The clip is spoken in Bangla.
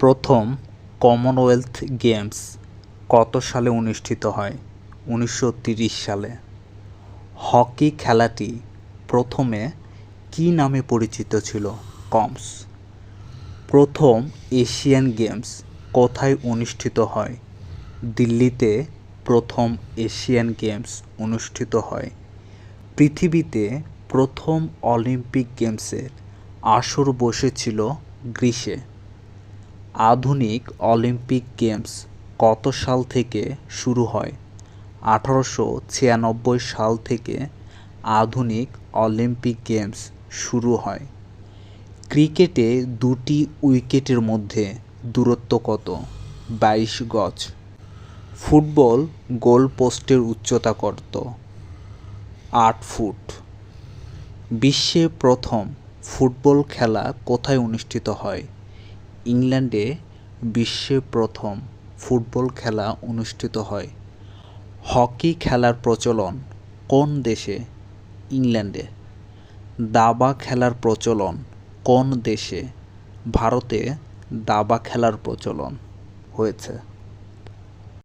প্রথম কমনওয়েলথ গেমস কত সালে অনুষ্ঠিত হয়? উনিশশো সালে। হকি খেলাটি প্রথমে কী নামে পরিচিত ছিল? কমস। প্রথম এশিয়ান গেমস কোথায় অনুষ্ঠিত হয়? দিল্লিতে প্রথম এশিয়ান গেমস অনুষ্ঠিত হয়। পৃথিবীতে প্রথম অলিম্পিক গেমসের আসর বসেছিল গ্রীসে আধুনিক অলিম্পিক গেমস কত সাল থেকে শুরু হয়? আঠারোশো ছিয়ানব্বই সাল থেকে আধুনিক অলিম্পিক গেমস শুরু হয়। ক্রিকেটে দুটি উইকেটের মধ্যে দূরত্ব কত? বাইশ গজ। ফুটবল গোল পোস্টের উচ্চতা কত? আট ফুট। বিশ্বে প্রথম ফুটবল খেলা কোথায় অনুষ্ঠিত হয়? ইংল্যান্ডে বিশ্বে প্রথম ফুটবল খেলা অনুষ্ঠিত হয়। হকি খেলার প্রচলন কোন দেশে? ইংল্যান্ডে। দাবা খেলার প্রচলন কোন দেশে? ভারতে দাবা খেলার প্রচলন হয়েছে।